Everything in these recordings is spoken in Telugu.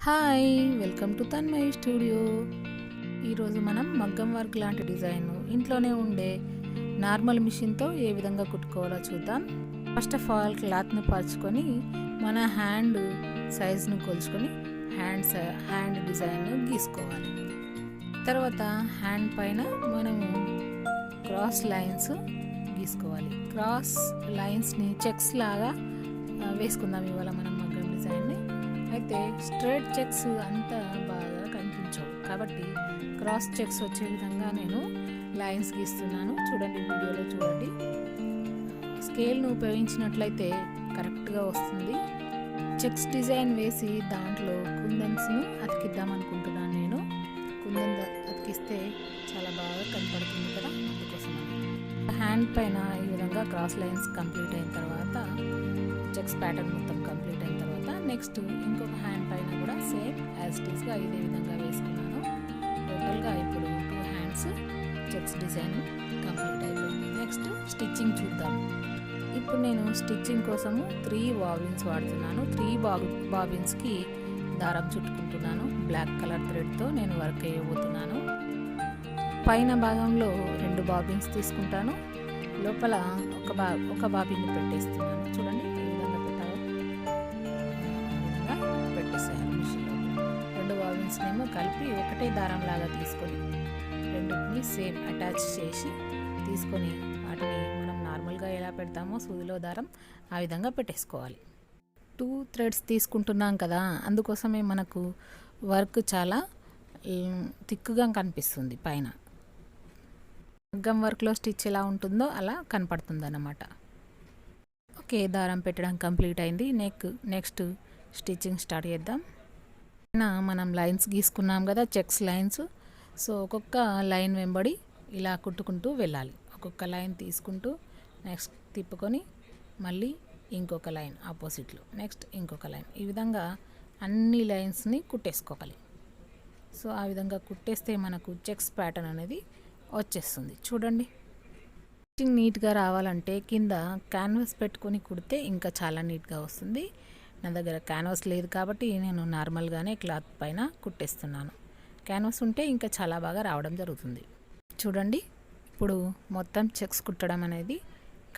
Hi welcome to Tanmay studio. ఈరోజు మనం మగ్గం వర్క్ లాంటి డిజైన్ ఇంట్లోనే ఉండే నార్మల్ మిషన్తో ఏ విధంగా కుట్టుకోవాలో చూద్దాం. ఫస్ట్ ఆఫ్ ఆల్ క్లాత్ని పరుచుకొని మన హ్యాండ్ సైజ్ను కొలుచుకొని హ్యాండ్ హ్యాండ్ డిజైన్ గీసుకోవాలి. తర్వాత హ్యాండ్ పైన మనము క్రాస్ లైన్స్ గీసుకోవాలి. క్రాస్ లైన్స్ని చెక్స్ లాగా వేసుకుందాం ఇవాళ మనం అయితే స్ట్రేట్ చెక్స్ అంత బాగా కనిపించవు. కాబట్టి క్రాస్ చెక్స్ వచ్చే విధంగా నేను లైన్స్ గీస్తున్నాను. చూడండి వీడియోలో చూడండి. స్కేల్ను ఉపయోగించినట్లయితే కరెక్ట్గా వస్తుంది. చెక్స్ డిజైన్ వేసి దాంట్లో కుందన్స్ను అతికిద్దాం అనుకుంటున్నాను నేను. కుందన్ అతికిస్తే చాలా బాగా కనపడుతుంది కదా అందుకోసం హ్యాండ్ పైన ఈ విధంగా క్రాస్ లైన్స్ కంప్లీట్ అయిన తర్వాత చెక్స్ ప్యాటర్న్ మొత్తం కంప్లీట్ నెక్స్ట్ ఇంకొక హ్యాండ్ పైన కూడా సేమ్ యాజ్ టీస్గా ఇదే విధంగా వేసుకున్నాను. టోటల్గా ఇప్పుడు two hands checks design complete అయిపోయింది. నెక్స్ట్ స్టిచ్చింగ్ చూద్దాం. ఇప్పుడు నేను స్టిచ్చింగ్ కోసము త్రీ బాబిన్స్ వాడుతున్నాను. త్రీ బాబి బాబిన్స్కి దారం చుట్టుకుంటున్నాను. బ్లాక్ కలర్ థ్రెడ్తో నేను వర్క్ అయ్యబోతున్నాను పైన భాగంలో రెండు బాబిన్స్ తీసుకుంటాను. లోపల ఒక బా ఒక బాబిన్ పెట్టేస్తున్నాను. చూడండి. వేసేయాలి మిషన్లో రెండు బాబిన్స్నేమో కలిపి ఒకటే దారం లాగా తీసుకొని రెండింటిని సేమ్ అటాచ్ చేసి తీసుకొని వాటిని మనం నార్మల్గా ఎలా పెడతామో సూదిలో దారం ఆ విధంగా పెట్టేసుకోవాలి. టూ థ్రెడ్స్ తీసుకుంటున్నాం కదా అందుకోసమే మనకు వర్క్ చాలా థిక్గా తిక్కుగా కనిపిస్తుంది పైన. మగ్గం వర్క్లో స్టిచ్ ఎలా ఉంటుందో అలా కనపడుతుంది అన్నమాట ఓకే దారం పెట్టడం కంప్లీట్ అయింది. నెక్ నెక్స్ట్ స్టిచ్చింగ్ స్టార్ట్ చేద్దాం. మనం లైన్స్ గీసుకున్నాం కదా చెక్స్ లైన్స్. సో ఒక్కొక్క లైన్ వెంబడి ఇలా కుట్టుకుంటూ వెళ్ళాలి. ఒక్కొక్క లైన్ తీసుకుంటూ నెక్స్ట్ తిప్పుకొని మళ్ళీ ఇంకొక లైన్ ఆపోజిట్లో. నెక్స్ట్ ఇంకొక లైన్. ఈ విధంగా అన్ని లైన్స్ని కుట్టేసుకోవాలి. సో ఆ విధంగా కుట్టేస్తే మనకు చెక్స్ ప్యాటర్న్ అనేది వచ్చేస్తుంది. చూడండి. స్టిచ్చింగ్ నీట్గా రావాలంటే కింద క్యాన్వాస్ పెట్టుకొని కుడితే ఇంకా చాలా నీట్గా వస్తుంది. నా దగ్గర క్యాన్వాస్ లేదు కాబట్టి నేను నార్మల్గానే క్లాత్ పైన కుట్టేస్తున్నాను. క్యాన్వాస్ ఉంటే ఇంకా చాలా బాగా రావడం జరుగుతుంది. చూడండి ఇప్పుడు మొత్తం చెక్స్ కుట్టడం అనేది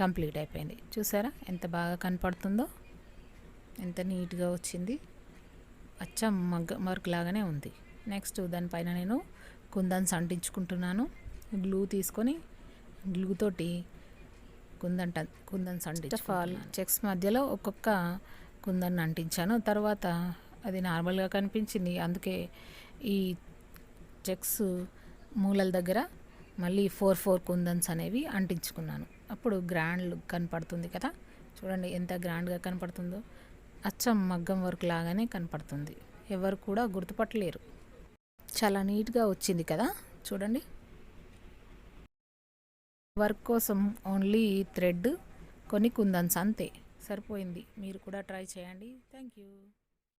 కంప్లీట్ అయిపోయింది. చూసారా ఎంత బాగా కనపడుతుందో? ఎంత నీట్గా వచ్చింది? అచ్చం మగ్గ వర్క్ లాగానే ఉంది నెక్స్ట్ దానిపైన నేను కుందన్స్ అంటించుకుంటున్నాను గ్లూ తీసుకొని గ్లూ తోటి కుందంట కుందన్స్ అంటించు ఫాల్ చెక్స్ మధ్యలో ఒక్కొక్క కుందన్ అంటించాను. తర్వాత అది నార్మల్గా కనిపించింది. అందుకే ఈ చెక్స్ మూలల దగ్గర మళ్ళీ ఫోర్ ఫోర్ కుందన్స్ అనేవి అంటించుకున్నాను. అప్పుడు గ్రాండ్ లుక్ కనపడుతుంది కదా? చూడండి ఎంత గ్రాండ్గా కనపడుతుందో. అచ్చం మగ్గం వర్క్ లాగానే కనపడుతుంది. ఎవరు కూడా గుర్తుపట్టలేరు. చాలా నీట్గా వచ్చింది కదా? చూడండి. వర్క్ కోసం ఓన్లీ థ్రెడ్ కొన్ని కుందన్స్ అంతే. సరిపోయింది. మీరు కూడా ట్రై చేయండి. Thank you